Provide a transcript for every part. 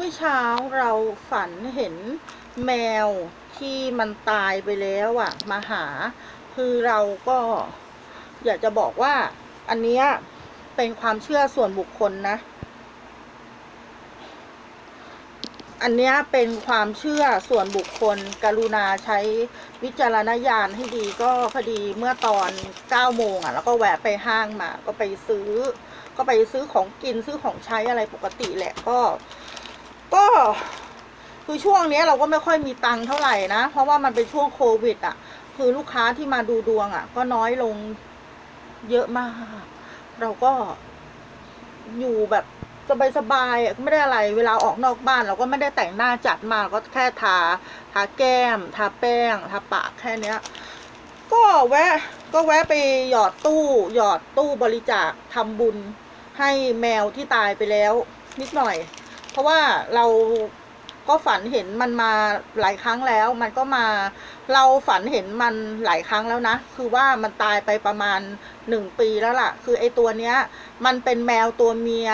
เมื่อเช้าเราฝันเห็นแมวที่มันตายไปแล้วอะมาหา คือเราก็ อยากจะบอกว่า อันเนี้ยเป็นความเชื่อส่วนบุคคลนะ อันเนี้ยเป็นความเชื่อส่วนบุคคล กรุณาใช้วิจารณญาณให้ดีก็พอดีเมื่อตอน9โมงอะ แล้วก็แวะไปห้างมา ก็ไปซื้อ ก็ไปซื้อของกินซื้อของใช้อะไรปกติแหละก็ ก็คือช่วงนี้เราก็ไม่ค่อยมีตังค์เท่าไหร่นะ เพราะว่ามันเป็นช่วงโควิด อะ คือลูกค้าที่มาดูดวงอะ ก็น้อยลงเยอะมาก เราก็อยู่แบบสบายๆอะไม่ได้อะไร เวลาออกนอกบ้าน เราก็ไม่ได้แต่งหน้าจัดมากก็แค่ทาทาแก้ม ทาแป้ง ทาปากแค่เนี้ย ก็แวะ ก็แวะไปหยอดตู้หยอดตู้บริจาคทำบุญให้แมวที่ตายไปแล้ว นิดหน่อย ราะว่าเราก็ฝันเห็นมันมาหลายครั้งแล้ว มันก็มาเราฝันเห็นมันหลายครั้งแล้วนะ คือว่ามันตายไปประมาณหนึ่งปีแล้วล่ะ คือไอตัวเนี้ย มันเป็นแมวตัวเมีย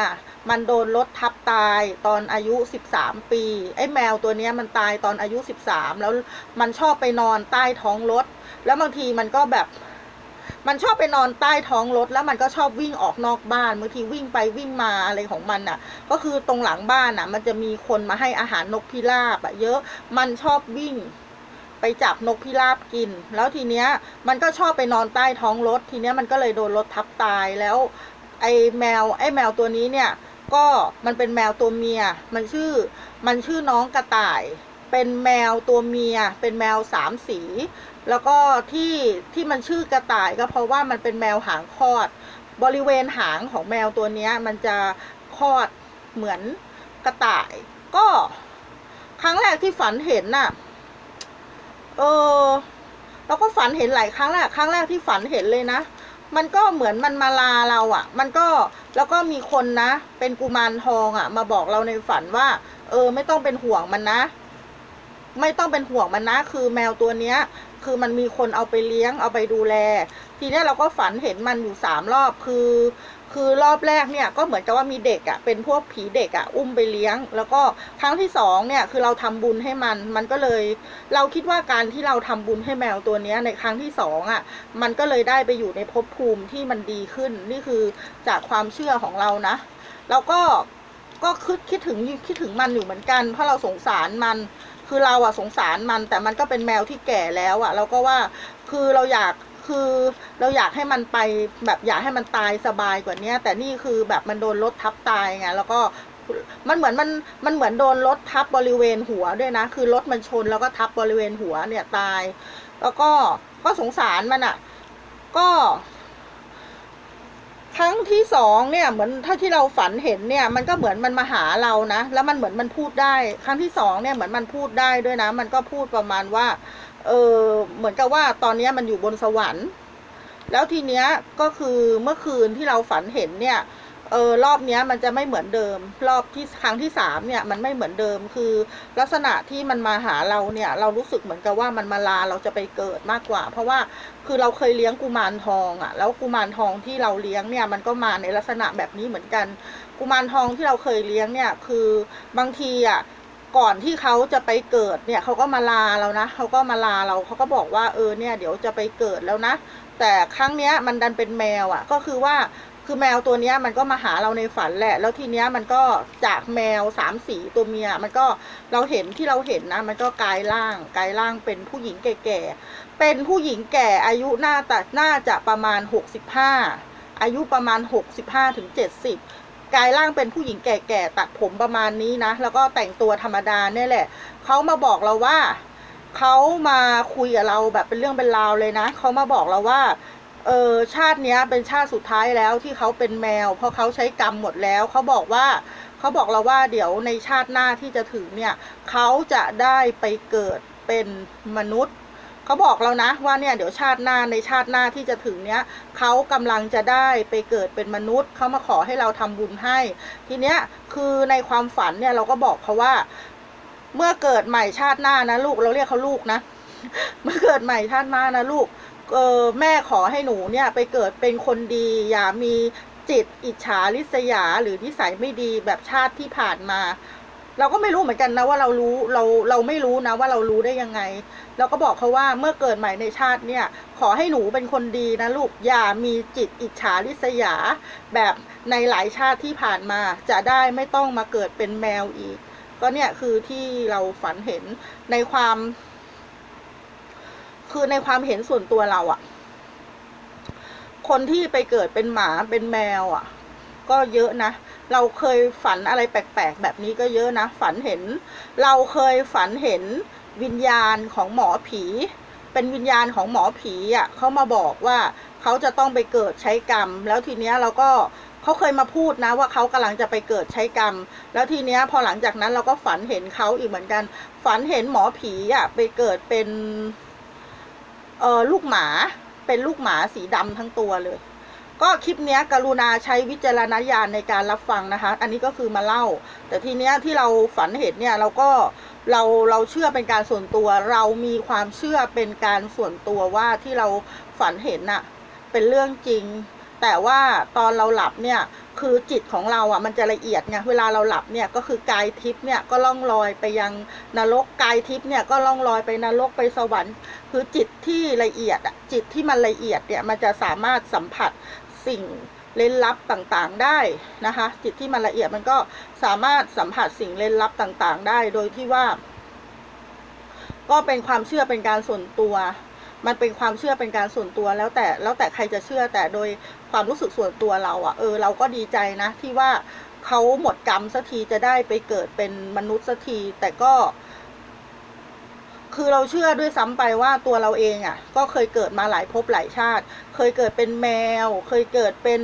มันโดนรถทับตายตอนอายุสิบสามปี ไอ้แมวตัวเนี้ยมันตายตอนอายุสิบสามแล้วมันชอบไปนอนใต้ท้องรถ แล้วบางทีมันก็แบบ มันชอบไปนอนใต้ท้องรถแล้วมันก็ชอบวิ่งออกนอกบ้านบางทีวิ่งไปวิ่งมาอะไรของมันอะ ก็คือตรงหลังบ้านอะ มันจะมีคนมาให้อาหารนกพิราบอะเยอะมันชอบวิ่งไปจับนกพิราบกิน แล้วทีเนี้ยมันก็ชอบไปนอนใต้ท้องรถ ทีเนี้ยมันก็เลยโดนรถทับตายแล้ว ไอ้แมวไอ้แมวตัวนี้เนี่ย ก็มันเป็นแมวตัวเมีย มันชื่อมันชื่อน้องกระต่าย เป็นแมวตัวเมีย เป็นแมวสามสี แล้วก็ที่ที่มันชื่อกระต่ายก็เพราะว่ามันเป็นแมวหางคลอด บริเวณหางของแมวตัวนี้มันจะคลอดเหมือนกระต่าย ก็ครั้งแรกที่ฝันเห็นน่ะ เออเราก็ฝันเห็นหลายครั้งแหละครั้งแรกที่ฝันเห็นเลยนะ มันก็เหมือนมันมาลาเราอะ่ะ มันก็แล้วก็มีคนนะ เป็นกุมารทองอะ่ะ มาบอกเราในฝันว่า เออ ไม่ต้องเป็นห่วงมันนะ ไม่ต้องเป็นห่วงมันนะ คือแมวตัวเนี้ย คือมันมีคนเอาไปเลี้ยงเอาไปดูแล ทีเนี้ยเราก็ฝันเห็นมันอยู่สามรอบคือ คือรอบแรกเนี่ยก็เหมือนกับว่ามีเด็กอะ่ะเป็นพวกผีเด็กอะ่ะอุ้มไปเลี้ยง แล้วก็ครั้งที่สองเนี่ยคือเราทำบุญให้มัน มันก็เลย เราคิดว่าการที่เราทำบุญให้แมวตัวเนี้ยในครั้งที่สองอะ มันก็เลยได้ไปอยู่ในภพภูมิที่มันดีขึ้นนี่คือจากความเชื่อของเรานะ แล้วก็ก็คิดคิดถึงคิดถึงมันอยู่เหมือนกัน เพราะเราสงสารมัน คือเราอะสงสารมันแต่มันก็เป็นแมวที่แก่แล้วอะเราก็ว่าคือเราอยากคือเราอยากให้มันไปแบบอยากให้มันตายสบายกว่านี้แต่นี่คือแบบมันโดนรถทับตายไงแล้วก็มันเหมือนมันมันเหมือนโดนรถทับบริเวณหัวด้วยนะ คือรถมันชนแล้วก็ทับบริเวณหัวเนี่ยตาย แล้วก็ก็สงสารมันอะก็ ครั้งที่สองเนี่ยเหมือนถ้าที่เราฝันเห็นเนี่ย มันก็เหมือนมันมาหาเรานะ แล้วมันเหมือนมันพูดได้ ครั้งที่สองเนี่ยเหมือนมันพูดได้ด้วยนะ มันก็พูดประมาณว่า เออเหมือนกับว่าตอนนี้มันอยู่บนสวรรค์ แล้วทีเนี้ยก็คือเมื่อคืนที่เราฝันเห็นเนี่ย เออรอบเนี้ยมันจะไม่เหมือนเดิม รอบที่ครั้งที่สามเนี่ยมันไม่เหมือนเดิมคือ ลักษณะที่มันมาหาเราเนี่ย เรารู้สึกเหมือนกับว่ามันมาลาเราจะไปเกิดมากกว่า เพราะว่าคือเราเคยเลี้ยงกุมารทองอะ่ะ แล้วกุมารทองที่เราเลี้ยงเนี่ยมันก็มาในลักษณะแบบนี้เหมือนกัน กุมารทองที่เราเคยเลี้ยงเนี่ยคือบางทีอะก่อนที่เขาจะไปเกิดเนี่ยเขาก็มาลาเรานะเขาก็มาลาเราเขาก็บอกว่าเออเนี่ยเดี๋ยวจะไปเกิดแล้วนะ แต่ครั้งเนี้ยมันดันเป็นแมวอะ่ะ ก็คือว่า คือแมวตัวเนี้ยมันก็มาหาเราในฝันแหละ แล้วทีเนี้ยมันก็จากแมวสามสีตัวเมีย มันก็เราเห็นที่เราเห็นนะ มันก็กลายร่างกลายร่างเป็นผู้หญิงแก่ๆ เป็นผู้หญิงแก่อายุน่าจะน่าจะประมาณหกสิบห้าอายุประมาณหกสิบห้าถึงเจ็ดสิบกลายร่างเป็นผู้หญิงแก่ๆตัดผมประมาณนี้นะ แล้วก็แต่งตัวธรรมดาเนี่ยแหละ เขามาบอกเราว่าเขามาคุยกับเราแบบเป็นเรื่องเป็นราวเลยนะ เขามาบอกเราว่า เออชาติเนี้ยเป็นชาติสุดท้ายแล้วที่เขาเป็นแมว เพราะเขาใช้กรรมหมดแล้วเขาบอกว่าเขาบอกเราว่าเดี๋ยวในชาติหน้าที่จะถึงเนี่ยเขาจะได้ไปเกิดเป็นมนุษย์เขาบอกเรานะว่าเนี่ยเดี๋ยวชาติหน้าในชาติหน้าที่จะถึงเนี้ยเขากำลังจะได้ไปเกิดเป็นมนุษย์เขามาขอให้เราทำบุญให้ ทีเนี้ยคือในความฝันเนี่ยเราก็บอกเขาว่า เมื่อเกิดใหม่ชาติหน้านะลูกเราเรียกเขาลูกนะ เมื่อเกิดใหม่ชาติหน้านะลูก เออแม่ขอให้หนูเนี่ยไปเกิดเป็นคนดี อย่ามีจิตอิจฉาริษยาหรือนิสัยไม่ดีแบบชาติที่ผ่านมา เราก็ไม่รู้เหมือนกันนะว่าเรารู้เราเราไม่รู้นะว่าเรารู้ได้ยังไงเราก็บอกเขาว่าเมื่อเกิดใหม่ในชาติเนี่ย ขอให้หนูเป็นคนดีนะลูกอย่ามีจิตอิจฉาริษยา แบบในหลายชาติที่ผ่านมา จะได้ไม่ต้องมาเกิดเป็นแมวอีก ก็เนี่ยคือที่เราฝันเห็นในความ คือในความเห็นส่วนตัวเราอะคนที่ไปเกิดเป็นหมาเป็นแมวอะก็เยอะนะ เราเคยฝันอะไรแปลกๆ แบบนี้ก็เยอะนะ ฝันเห็น เราเคยฝันเห็นวิญญาณของหมอผี เป็นวิญญาณของหมอผีอะเขามาบอกว่าเขาจะต้องไปเกิดใช้กรรม แล้วทีเนี้ยเราก็เขาเคยมาพูดนะว่าเขากำลังจะไปเกิดใช้กรรม แล้วทีเนี้ยพอหลังจากนั้นเราก็ฝันเห็นเขาอีกเหมือนกัน ฝันเห็นหมอผีอะไปเกิดเป็น เออลูกหมาเป็นลูกหมาสีดำทั้งตัวเลย ก็คลิปเนี้ยกรุณาใช้วิจารณญาณในการรับฟังนะคะ อันนี้ก็คือมาเล่า แต่ทีเนี้ยที่เราฝันเห็นเนี่ยเราก็เราเราเชื่อเป็นการส่วนตัวเรามีความเชื่อเป็นการส่วนตัวว่าที่เราฝันเห็นน่ะเป็นเรื่องจริง แต่ว่าตอนเราหลับเนี่ย คือจิตของเราอะมันจะละเอียดไงเวลาเราหลับเนี่ยก็คือกายทิพย์เนี่ยก็ล่องลอยไปยังนรกกายทิพย์เนี่ยก็ล่องลอยไปนรกไปสวรรค์ คือจิตที่ละเอียดอะจิตที่มันละเอียดเนี่ยมันจะสามารถสัมผัสสิ่งเล่นลับต่างๆได้นะคะ จิตที่มันละเอียดมันก็สามารถสัมผัสสิ่งเล่นลับต่างๆ ได้โดยที่ว่า ก็เป็นความเชื่อเป็นการส่วนตัว มันเป็นความเชื่อเป็นการส่วนตัวแล้วแต่แล้วแต่ใครจะเชื่อแต่โดยความรู้สึกส่วนตัวเราอะ่ะเออเราก็ดีใจนะ ที่ว่าเขาหมดกรรมสักทีจะได้ไปเกิดเป็นมนุษย์สักทีแต่ก็ คือเราเชื่อด้วยซ้ำไปว่าตัวเราเองอะ่ะ ก็เคยเกิดมาหลายภพหลายชาติ เคยเกิดเป็นแมว เคยเกิดเป็น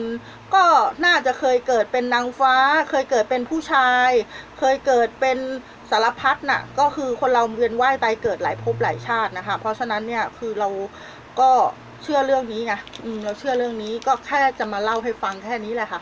ก็น่าจะเคยเกิดเป็นนางฟ้า เคยเกิดเป็นผู้ชาย เคยเกิดเป็น สารพัดน่ะก็คือคนเราเวียนว่ายตายเกิดหลายภพหลายชาตินะคะ เพราะฉะนั้นเนี่ยคือเราก็เชื่อเรื่องนี้ไงเราเชื่อเรื่องนี้ก็แค่จะมาเล่าให้ฟังแค่นี้แหละค่ะ